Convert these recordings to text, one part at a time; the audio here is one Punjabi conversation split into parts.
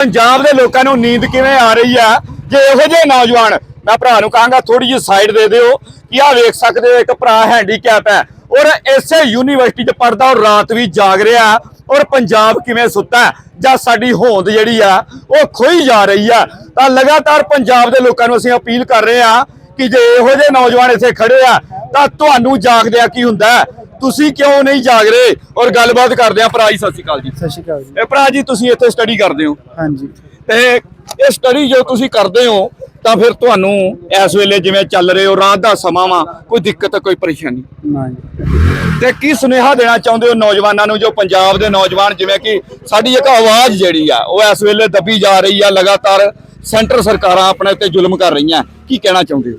ਪੰਜਾਬ ਦੇ ਲੋਕਾਂ ਨੂੰ ਨੀਂਦ ਕਿਵੇਂ ਆ ਰਹੀ ਆ? ਜੇ ਇਹੋ ਜਿਹੇ ਨੌਜਵਾਨ, ਮੈਂ ਭਰਾ ਨੂੰ ਕਹਾਂਗਾ ਥੋੜੀ ਜਿਹੀ ਸਾਈਡ ਦੇ ਦਿਓ ਕਿ ਆ ਵੇਖ ਸਕਦੇ ਹੋ, ਇੱਕ ਭਰਾ ਹੈਂਡੀਕੈਪ ਹੈ। ਔਰ ਇਸੇ ਯੂਨੀਵਰਸਿਟੀ 'ਚ ਪੜਦਾ ਔਰ ਰਾਤ ਵੀ ਜਾਗ ਰਿਹਾ। ਔਰ ਪੰਜਾਬ ਕਿਵੇਂ ਸੁੱਤਾ ਜਾਂ ਸਾਡੀ ਹੋਂਦ ਜਿਹੜੀ ਆ, ਉਹ ਖੋਈ ਜਾ ਰਹੀ ਆ। ਤਾਂ ਲਗਾਤਾਰ ਪੰਜਾਬ ਦੇ ਲੋਕਾਂ ਨੂੰ ਅਸੀਂ ਅਪੀਲ ਕਰ ਰਹੇ ਆ ਕਿ ਜੇ ਇਹੋ ਜਿਹੇ ਨੌਜਵਾਨ ਇੱਥੇ ਖੜੇ ਆ ਤਾਂ ਤੁਹਾਨੂੰ ਜਾਗਦਿਆਂ ਕੀ ਹੁੰਦਾ? ਤੁਸੀਂ ਕਿਉਂ ਨਹੀਂ ਜਾਗ ਰਹੇ ਔਰ ਗੱਲਬਾਤ ਕਰਦੇ ਆ ਭਰਾ ਜੀ ਸਤਿ ਸ਼੍ਰੀ ਅਕਾਲ ਜੀ। ਸਤਿ ਸ਼੍ਰੀ ਅਕਾਲ ਜੀ। ਇਹ ਭਰਾ ਜੀ ਤੁਸੀਂ ਇੱਥੇ ਸਟੱਡੀ ਕਰਦੇ ਹੋ। ਹਾਂਜੀ। ਤੇ ਇਹ ਸਟੱਡੀ ਜੋ ਤੁਸੀਂ ਕਰਦੇ ਹੋ ਤਾਂ ਫਿਰ ਤੁਹਾਨੂੰ ਇਸ ਵੇਲੇ ਜਿਵੇਂ ਚੱਲ ਰਹੇ ਹੋ ਰਾਤ ਦਾ ਸਮਾਂ ਵਾ ਕੋਈ ਦਿੱਕਤ ਕੋਈ ਪਰੇਸ਼ਾਨੀ? ਨਾ ਜੀ। ਤੇ ਕੀ ਸੁਨੇਹਾ ਦੇਣਾ ਚਾਹੁੰਦੇ ਹੋ ਨੌਜਵਾਨਾਂ ਨੂੰ ਜੋ ਪੰਜਾਬ ਦੇ ਨੌਜਵਾਨ ਜਿਵੇਂ ਕਿ ਸਾਡੀ ਇੱਕ ਆਵਾਜ਼ ਜਿਹੜੀ ਆ ਉਹ ਇਸ ਵੇਲੇ ਦੱਬੀ ਜਾ ਰਹੀ ਆ ਲਗਾਤਾਰ ਸੈਂਟਰ ਸਰਕਾਰਾਂ ਆਪਣੇ ਉੱਤੇ ਜ਼ੁਲਮ ਕਰ ਰਹੀਆਂ। ਕੀ ਕਹਿਣਾ ਚਾਹੁੰਦੇ ਹੋ?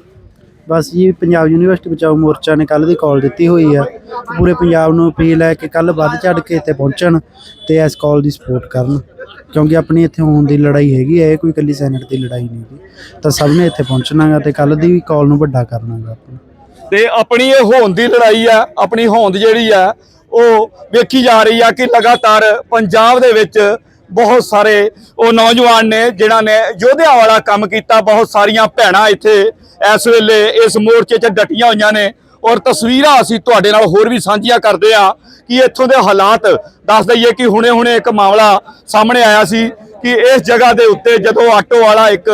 ਬਸ ਜੀ, ਪੰਜਾਬ ਯੂਨੀਵਰਸਿਟੀ ਬਚਾਓ ਮੋਰਚਾ ਨੇ ਕੱਲ ਦੀ ਕਾਲ ਦਿੱਤੀ ਹੋਈ ਆ। ਪੂਰੇ ਪੰਜਾਬ ਨੂੰ ਅਪੀਲ ਹੈ ਕਿ ਕੱਲ ਵੱਧ ਚੜ ਕੇ ਇੱਥੇ ਪਹੁੰਚਣ ਤੇ ਇਸ ਕਾਲ ਦੀ ਸਪੋਰਟ ਕਰਨ। ਕਿਉਂਕਿ ਆਪਣੀ ਇੱਥੇ ਹੋਣ ਦੀ ਲੜਾਈ ਹੈਗੀ ਹੈ ਇਹ ਕੋਈ ਇਕੱਲੀ ਸੈਨੇਟ ਦੀ ਲੜਾਈ ਨਹੀਂ ਹੈਗੀ। ਤਾਂ ਸਭ ਨੇ ਇੱਥੇ ਪਹੁੰਚਣਾਗਾ ਤੇ ਕੱਲ ਦੀ ਵੀ ਕਾਲ ਨੂੰ ਵੱਡਾ ਕਰਨਾਗਾ ਆਪਾਂ ਤੇ ਆਪਣੀ ਇਹ ਹੋਂਦ ਦੀ ਲੜਾਈ ਆ, ਆਪਣੀ ਹੋਂਦ ਜਿਹੜੀ ਆ, ਉਹ ਵੇਖੀ ਜਾ ਰਹੀ ਆ ਕਿ ਲਗਾਤਾਰ ਪੰਜਾਬ ਦੇ ਵਿੱਚ ਬਹੁਤ ਸਾਰੇ ਉਹ ਨੌਜਵਾਨ ਨੇ, ਜਿਨ੍ਹਾਂ ਨੇ ਯੋਧਿਆਂ ਵਾਲਾ ਕੰਮ ਕੀਤਾ। ਬਹੁਤ ਸਾਰੀਆਂ ਭੈਣਾਂ ਇੱਥੇ ਇਸ ਵੇਲੇ ਇਸ ਮੋਰਚੇ 'ਚ ਡਟੀਆਂ ਹੋਈਆਂ ਨੇ। ਔਰ ਤਸਵੀਰਾਂ ਅਸੀਂ ਤੁਹਾਡੇ ਨਾਲ ਹੋਰ ਵੀ ਸਾਂਝੀਆਂ ਕਰਦੇ ਆ ਕਿ ਇੱਥੋਂ ਦੇ ਹਾਲਾਤ ਦੱਸ ਦਈਏ ਕਿ ਹੁਣੇ-ਹੁਣੇ ਇੱਕ ਮਾਮਲਾ ਸਾਹਮਣੇ ਆਇਆ ਸੀ ਕਿ ਇਸ ਜਗ੍ਹਾ ਦੇ ਉੱਤੇ ਜਦੋਂ ਆਟੋ ਵਾਲਾ ਇੱਕ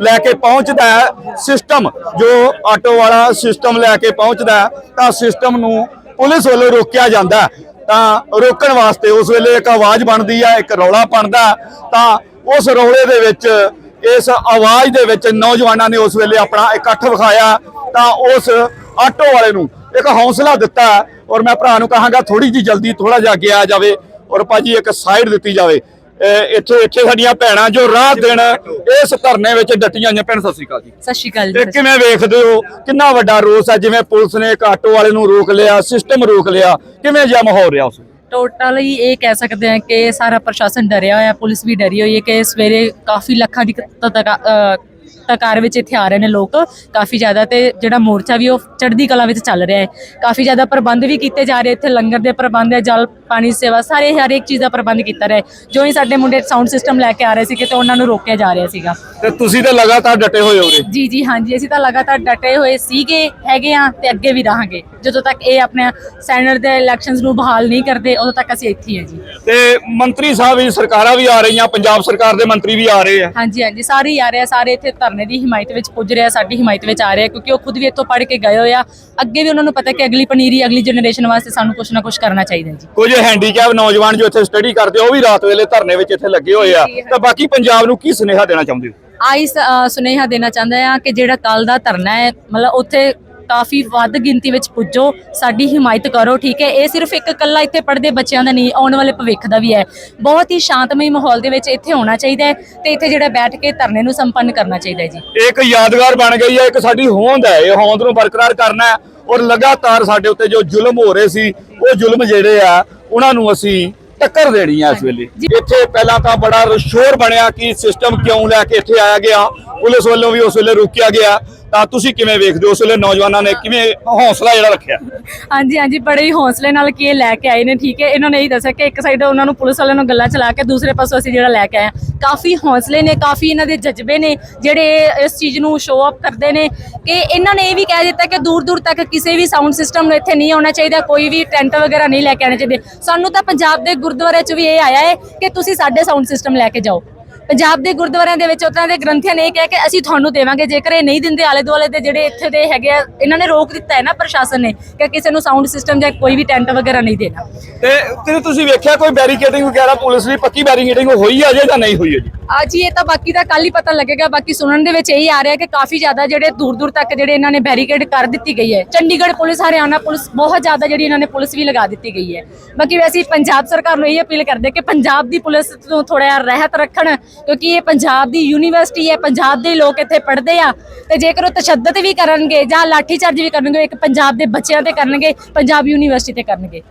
ਲੈ ਕੇ ਪਹੁੰਚਦਾ ਹੈ ਸਿਸਟਮ ਜੋ ਆਟੋ ਵਾਲਾ ਸਿਸਟਮ ਲੈ ਕੇ ਪਹੁੰਚਦਾ ਤਾਂ ਸਿਸਟਮ ਨੂੰ ਪੁਲਿਸ ਵੱਲੋਂ ਰੋਕਿਆ ਜਾਂਦਾ ਤਾਂ ਰੋਕਣ ਵਾਸਤੇ ਉਸ ਵੇਲੇ ਇੱਕ ਆਵਾਜ਼ ਬਣਦੀ ਹੈ ਇੱਕ ਰੌਲਾ ਬਣਦਾ, ਤਾਂ ਉਸ ਰੌਲੇ ਦੇ ਵਿੱਚ, ਇਸ ਆਵਾਜ਼ ਦੇ ਵਿੱਚ ਨੌਜਵਾਨਾਂ ਨੇ ਉਸ ਵੇਲੇ ਆਪਣਾ ਇਕੱਠ ਵਿਖਾਇਆ, ਤਾਂ ਉਸ ਆਟੋ ਵਾਲੇ ਨੂੰ ਇੱਕ ਹੌਸਲਾ ਦਿੱਤਾ ਔਰ ਮੈਂ ਭਰਾ ਨੂੰ ਕਹਾਂਗਾ ਥੋੜੀ ਜੀ ਜਲਦੀ ਥੋੜਾ ਜਿਹਾ ਅੱਗੇ ਆ ਜਾਵੇ ਔਰ ਭਾਜੀ ਇੱਕ ਸਾਈਡ ਦਿੱਤੀ ਜਾਵੇ। ਇੱਥੇ ਇੱਥੇ ਸਾਡੀਆਂ ਭੈਣਾਂ ਜੋ ਰਾਤ ਦਿਨ ਇਸ ਧਰਨੇ ਵਿੱਚ ਡਟੀਆਂ ਹੋਈਆਂ। ਭੈਣ ਸਤਿ ਸ਼੍ਰੀ ਅਕਾਲ ਜੀ। ਸਤਿ ਸ਼੍ਰੀ ਅਕਾਲ ਤੇ ਜੀ ਕਿਵੇਂ ਵੇਖਦੇ ਹੋ? ਕਿੰਨਾ ਵੱਡਾ ਰੋਸ ਹੈ ਜਿਵੇਂ ਪੁਲਿਸ ਨੇ ਇੱਕ ਆਟੋ ਵਾਲੇ ਨੂੰ ਰੋਕ ਲਿਆ ਸਿਸਟਮ ਰੋਕ ਲਿਆ। ਕਿਵੇਂ ਜਿਹਾ ਮਾਹੌਲ ਰਿਹਾ ਉਸ ਟੋਟਲੀ ਇਹ ਕਹਿ ਸਕਦੇ ਹਾਂ ਕਿ ਸਾਰਾ ਪ੍ਰਸ਼ਾਸਨ ਡਰਿਆ ਹੋਇਆ ਪੁਲਿਸ ਵੀ ਡਰੀ ਹੋਈ ਹੈ ਕਿ ਸਵੇਰੇ ਕਾਫੀ ਲੱਖਾਂ ਦੀ ਕ- ਤਤਾ- ਵਿੱਚ ਇੱਥੇ ਆ ਰਹੇ ਨੇ ਲੋਕ ਕਾਫੀ ਜ਼ਿਆਦਾ ਤੇ ਜਿਹੜਾ ਮੋਰਚਾ ਵੀ ਉਹ ਚੜ੍ਹਦੀ ਕਲਾ ਵਿੱਚ ਚੱਲ ਰਿਹਾ ਹੈ ਕਾਫੀ ਜ਼ਿਆਦਾ ਪ੍ਰਬੰਧ ਵੀ ਕੀਤੇ ਜਾ ਰਹੇ ਇੱਥੇ, ਲੰਗਰ ਦੇ ਪ੍ਰਬੰਧ ਹੈ, ਜਲ ਪਾਣੀ ਸੇਵਾ, ਸਾਰੇ ਹਰ ਇੱਕ ਚੀਜ਼ ਦਾ ਪ੍ਰਬੰਧ ਕੀਤਾ ਰਿਹਾ ਹੈ। ਜੋ ਹੀ ਸਾਡੇ ਮੁੰਡੇ ਸਾਊਂਡ ਸਿਸਟਮ ਲੈ ਕੇ ਆ ਰਹੇ ਸੀ ਕਿ ਉਹਨਾਂ ਨੂੰ ਰੋਕਿਆ ਜਾ ਰਿਹਾ ਸੀਗਾ ਤੇ ਤੁਸੀਂ ਤਾਂ ਲਗਾਤਾਰ ਡਟੇ ਹੋਏ ਹੋ ਜੀ ਜੀ ਹਾਂਜੀ ਅਸੀਂ ਤਾਂ ਲਗਾਤਾਰ ਡਟੇ ਹੋਏ ਸੀਗੇ ਹੈਗੇ ਆ ਤੇ ਅੱਗੇ ਵੀ ਰਹਾਂਗੇ। ਜਦੋਂ ਤੱਕ ਇਹ ਆਪਣੇ ਸੈਨੇਟ ਦੇ ਇਲੈਕਸ਼ਨਸ ਨੂੰ ਬਹਾਲ ਨਹੀਂ ਕਰਦੇ ਉਦੋਂ ਤੱਕ ਅਸੀਂ ਇੱਥੇ ਹੀ ਜੀ। ਤੇ ਮੰਤਰੀ ਸਾਹਿਬ ਵੀ ਸਰਕਾਰਾਂ ਵੀ ਆ ਰਹੀਆਂ ਪੰਜਾਬ ਸਰਕਾਰ ਦੇ ਮੰਤਰੀ ਵੀ ਆ ਰਹੇ ਆ। ਹਾਂਜੀ ਹਾਂਜੀ ਸਾਰੇ ਹੀ ਆ ਰਹੇ ਆ ਸਾਰੇ ਇੱਥੇ ਧਰਨੇ ਦੀ ਹਿਮਾਇਤ ਵਿੱਚ ਪੁੱਜ ਰਹੇ ਆ ਸਾਡੀ ਹਿਮਾਇਤ ਵਿੱਚ ਆ ਰਹੇ ਆ ਕਿਉਂਕਿ ਉਹ ਖੁਦ ਵੀ ਇੱਥੋਂ ਪੜ੍ਹ ਕੇ ਗਏ ਹੋਏ ਆ। ਅੱਗੇ ਵੀ ਉਹਨਾਂ ਨੂੰ ਪਤਾ ਕਿ ਅਗਲੀ ਪਨੀਰੀ ਅਗਲੀ ਜਨਰੇਸ਼ਨ ਵਾਸਤੇ ਸਾਨੂੰ ਕੁਝ ਨਾ ਕੁਝ ਕਰਨਾ ਚਾਹੀਦਾ ਜੀ। ਕੁਝ ਹੈਂਡੀਕੈਪ ਨੌਜਵਾਨ ਜੋ ਇੱਥੇ ਸਟੱਡੀ ਕਰਦੇ ਉਹ ਵੀ ਰਾਤ ਵੇਲੇ ਧਰਨੇ ਵਿੱਚ ਇੱਥੇ ਲੱਗੇ ਹੋਏ ਆ। ਤਾਂ ਬਾਕੀ ਪੰਜਾਬ ਨੂੰ ਕੀ ਸੁਨੇਹਾ ਦੇਣਾ ਚਾਹੁੰਦੇ ਹੋ? ਆਈ ਸੁਨੇਹਾ ਦੇਣਾ ਚਾਹੁੰਦਾ ਆ ਕਿ ਜਿਹੜਾ ਕੱਲ ਦਾ ਧਰਨਾ ਹੈ, ਮਤਲਬ ਉੱਥੇ ਕਾਫੀ ਵੱਧ ਗਿਣਤੀ ਵਿੱਚ ਪੁੱਜੋ, ਸਾਡੀ ਹਿਮਾਇਤ ਕਰੋ, ਠੀਕ ਹੈ? ਇਹ ਸਿਰਫ ਇੱਕ ਇਕੱਲਾ ਇੱਥੇ ਪੜ੍ਹਦੇ ਬੱਚਿਆਂ ਦਾ ਨਹੀਂ, ਆਉਣ ਵਾਲੇ ਭਵਿੱਖ ਦਾ ਵੀ ਹੈ। ਬਹੁਤ ਹੀ ਸ਼ਾਂਤਮਈ ਮਾਹੌਲ ਦੇ ਵਿੱਚ ਇੱਥੇ ਹੋਣਾ ਚਾਹੀਦਾ ਹੈ ਤੇ ਇੱਥੇ ਜਿਹੜਾ ਬੈਠ ਕੇ ਧਰਨੇ ਨੂੰ ਸੰਪੰਨ ਕਰਨਾ ਚਾਹੀਦਾ ਹੈ ਜੀ। ਇੱਕ ਯਾਦਗਾਰ ਬਣ ਗਈ ਹੈ, ਇੱਕ ਸਾਡੀ ਹੋਂਦ ਹੈ, ਇਹ ਹੋਂਦ ਨੂੰ ਬਰਕਰਾਰ ਕਰਨਾ ਹੈ ਔਰ ਲਗਾਤਾਰ ਸਾਡੇ ਉੱਤੇ ਜੋ ਜ਼ੁਲਮ ਹੋ ਰਹੇ ਸੀ, ਉਹ ਜ਼ੁਲਮ ਜਿਹੜੇ ਆ, ਉਹਨਾਂ ਨੂੰ ਅਸੀਂ ਟੱਕਰ ਦੇਣੀ ਆ ਇਸ ਵੇਲੇ। ਇੱਥੇ ਪਹਿਲਾਂ ਤਾਂ ਬੜਾ ਸ਼ੋਰ ਬਣਿਆ ਕਿ ਸਿਸਟਮ ਕਿਉਂ ਲੈ ਕੇ ਇੱਥੇ ਆਇਆ ਗਿਆ। ਪੁਲਿਸ ਵੱਲੋਂ ਵੀ ਉਸ ਵੇਲੇ ਰੋਕਿਆ ਗਿਆ। ਤਾਂ ਤੁਸੀਂ ਕਿਵੇਂ ਵੇਖਦੇ ਹੋ? ਉਸ ਵੇਲੇ ਨੌਜਵਾਨਾਂ ਨੇ ਕਿਵੇਂ ਹੌਸਲਾ ਜਿਹੜਾ ਰੱਖਿਆ? ਹਾਂਜੀ ਹਾਂਜੀ, ਬੜੇ ਹੀ ਹੌਸਲੇ ਨਾਲ ਕੀ ਇਹ ਲੈ ਕੇ ਆਏ ਨੇ, ਠੀਕ ਹੈ। ਇਹਨਾਂ ਨੇ ਇਹੀ ਦੱਸਿਆ ਕਿ ਇੱਕ ਸਾਈਡ ਉਹਨਾਂ ਨੂੰ ਪੁਲਿਸ ਵਾਲਿਆਂ ਨੂੰ ਗੱਲਾਂ ਚਲਾ ਕੇ ਦੂਸਰੇ ਪਾਸੋਂ ਅਸੀਂ ਜਿਹੜਾ ਲੈ ਕੇ ਆਏ ਹਾਂ। ਕਾਫੀ ਹੌਸਲੇ ਨੇ, ਕਾਫੀ ਇਹਨਾਂ ਦੇ ਜਜ਼ਬੇ ਨੇ, ਜਿਹੜੇ ਇਸ ਚੀਜ਼ ਨੂੰ ਸ਼ੋਅ ਅਪ ਕਰਦੇ ਨੇ ਕਿ ਇਹਨਾਂ ਨੇ ਇਹ ਵੀ ਕਹਿ ਦਿੱਤਾ ਕਿ ਦੂਰ ਦੂਰ ਤੱਕ ਕਿਸੇ ਵੀ ਸਾਊਂਡ ਸਿਸਟਮ ਨੂੰ ਇੱਥੇ ਨਹੀਂ ਆਉਣਾ ਚਾਹੀਦਾ, ਕੋਈ ਵੀ ਟੈਂਟ ਵਗੈਰਾ ਨਹੀਂ ਲੈ ਕੇ ਆਉਣੇ ਚਾਹੀਦੇ। ਸਾਨੂੰ ਤਾਂ ਪੰਜਾਬ ਦੇ ਗੁਰਦੁਆਰੇ 'ਚ ਵੀ ਇਹ ਆਇਆ ਹੈ ਕਿ ਤੁਸੀਂ ਸਾਡੇ ਸਾਊਂਡ ਸਿਸਟਮ ਲੈ ਕੇ ਜਾਓ। ਪੰਜਾਬ ਦੇ ਗੁਰਦੁਆਰਿਆਂ ਦੇ ਵਿੱਚ ਉਤਾਂ ਦੇ ਗ੍ਰੰਥੀਆਂ ਨੇ ਇਹ ਕਿਹਾ ਕਿ ਅਸੀਂ ਤੁਹਾਨੂੰ ਦੇਵਾਂਗੇ ਜੇਕਰ ਇਹ ਨਹੀਂ ਦਿੰਦੇ ਆਲੇ ਦੁਆਲੇ ਦੇ ਜਿਹੜੇ ਇੱਥੇ ਦੇ ਹੈਗੇ ਆ ਇਹਨਾਂ ਨੇ ਰੋਕ ਦਿੱਤਾ ਹੈ ਨਾ ਪ੍ਰਸ਼ਾਸਨ ਨੇ ਕਿ ਕਿਸੇ ਨੂੰ ਸਾਊਂਡ ਸਿਸਟਮ ਜਾਂ ਕੋਈ ਵੀ ਟੈਂਟ ਵਗੈਰਾ ਨਹੀਂ ਦੇਣਾ। ਤੇ ਤੇ ਤੁਸੀਂ ਵੇਖਿਆ ਕੋਈ ਬੈਰੀਕੇਡਿੰਗ ਵਗੈਰਾ ਪੁਲਿਸ ਦੀ ਪੱਕੀ ਬੈਰੀਕੇਡਿੰਗ ਹੋਈ ਆ ਜੇ ਜਾਂ ਨਹੀਂ ਹੋਈ ਹੈ ਜੀ? ਅੱਜ ਇਹ ਤਾਂ ਬਾਕੀ ਦਾ ਕੱਲ ਹੀ ਪਤਾ ਲੱਗੇਗਾ ਬਾਕੀ ਸੁਣਨ ਦੇ ਵਿੱਚ ਇਹੀ ਆ ਰਿਹਾ ਕਿ ਕਾਫੀ ਜ਼ਿਆਦਾ ਜਿਹੜੇ ਦੂਰ ਦੂਰ ਤੱਕ ਜਿਹੜੇ ਇਹਨਾਂ ਨੇ ਬੈਰੀਕੇਡ ਕਰ ਦਿੱਤੀ ਗਈ ਹੈ। ਚੰਡੀਗੜ੍ਹ ਪੁਲਿਸ ਹਰਿਆਣਾ ਪੁਲਿਸ ਬਹੁਤ ਜ਼ਿਆਦਾ ਜਿਹੜੀ ਇਹਨਾਂ ਨੇ ਪੁਲਿਸ ਵੀ ਲਗਾ ਦਿੱਤੀ ਗਈ ਹੈ। ਬਾਕੀ ਵੈਸੇ ਪੰਜਾਬ ਸਰਕਾਰ ਨੂੰ ਇਹ ਅਪੀਲ ਕਰਦੇ ਕਿ ਪੰਜਾਬ ਦੀ ਪੁਲਿਸ ਤੋਂ ਥੋੜਾ ਜਿਹਾ ਰਹਿਤ ਰੱਖਣ ਕਿਉਂਕਿ ਇਹ ਪੰਜਾਬ ਦੀ ਯੂਨੀਵਰਸਿਟੀ ਹੈ, ਪੰਜਾਬ ਦੇ ਲੋਕ ਇੱਥੇ ਪੜ੍ਹਦੇ ਆ ਤੇ ਜੇਕਰ ਉਹ ਤਸ਼ੱਦਦ ਵੀ ਕਰਨਗੇ ਜਾਂ ਲਾਠੀਚਾਰਜ ਵੀ ਕਰਨਗੇ ਇੱਕ ਪੰਜਾਬ ਦੇ ਬੱਚਿਆਂ ਤੇ ਕਰਨਗੇ, ਪੰਜਾਬ ਯੂਨੀਵਰਸਿਟੀ ਤੇ ਕਰਨਗੇ।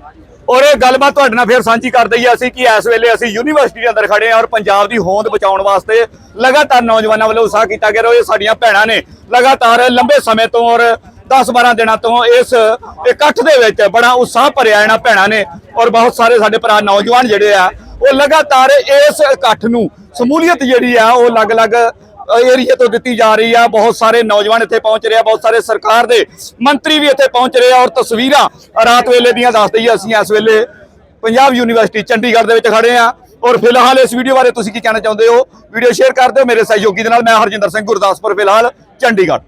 ਔਰ ਇਹ ਗੱਲਬਾਤ ਤੁਹਾਡੇ ਨਾਲ ਫੇਰ ਸਾਂਝੀ ਕਰ ਦਈਏ ਅਸੀਂ ਕਿ ਇਸ ਵੇਲੇ ਅਸੀਂ ਯੂਨੀਵਰਸਿਟੀ ਦੇ ਅੰਦਰ ਖੜੇ ਹਾਂ ਔਰ ਪੰਜਾਬ ਦੀ ਹੋਂਦ ਬਚਾਉਣ ਵਾਸਤੇ ਲਗਾਤਾਰ ਨੌਜਵਾਨਾਂ ਵੱਲੋਂ ਉਤਸ਼ਾਹ ਕੀਤਾ ਗਿਆ ਔਰ ਇਹ ਸਾਡੀਆਂ ਭੈਣਾਂ ਨੇ ਲਗਾਤਾਰ ਲੰਬੇ ਸਮੇਂ ਤੋਂ ਔਰ 10-12 ਦਿਨਾਂ ਤੋਂ ਇਸ ਇਕੱਠ ਦੇ ਵਿੱਚ ਬੜਾ ਉਤਸ਼ਾਹ ਭਰਿਆ ਇਹਨਾਂ ਭੈਣਾਂ ਨੇ ਔਰ ਬਹੁਤ ਸਾਰੇ ਸਾਡੇ ਭਰਾ ਨੌਜਵਾਨ ਜਿਹੜੇ ਆ, ਉਹ ਲਗਾਤਾਰ ਇਸ ਇਕੱਠ ਨੂੰ ਸਮੂਲੀਅਤ ਜਿਹੜੀ ਆ, ਉਹ ਅਲੱਗ-ਅਲੱਗ ਏਰੀਆ ਤੋਂ ਦਿੱਤੀ ਜਾ ਰਹੀ ਆ। ਬਹੁਤ ਸਾਰੇ ਨੌਜਵਾਨ ਇੱਥੇ ਪਹੁੰਚ ਰਹੇ ਆ, ਬਹੁਤ ਸਾਰੇ ਸਰਕਾਰ ਦੇ ਮੰਤਰੀ ਵੀ ਇੱਥੇ ਪਹੁੰਚ ਰਹੇ ਆ ਔਰ ਤਸਵੀਰਾਂ ਰਾਤ ਵੇਲੇ ਦੀਆਂ ਦੱਸ ਦਈਏ। ਅਸੀਂ ਇਸ ਵੇਲੇ ਪੰਜਾਬ ਯੂਨੀਵਰਸਿਟੀ ਚੰਡੀਗੜ੍ਹ ਦੇ ਵਿੱਚ ਖੜੇ ਆ ਔਰ ਫਿਲਹਾਲ ਇਸ ਵੀਡੀਓ ਬਾਰੇ ਤੁਸੀਂ ਕੀ ਕਹਿਣਾ ਚਾਹੁੰਦੇ ਹੋ? ਵੀਡੀਓ ਸ਼ੇਅਰ ਕਰ ਦਿਓ। ਮੇਰੇ ਸਹਿਯੋਗੀ ਦੇ ਨਾਲ ਮੈਂ ਹਰਜਿੰਦਰ ਸਿੰਘ ਗੁਰਦਾਸਪੁਰ, ਫਿਲਹਾਲ ਚੰਡੀਗੜ੍ਹ।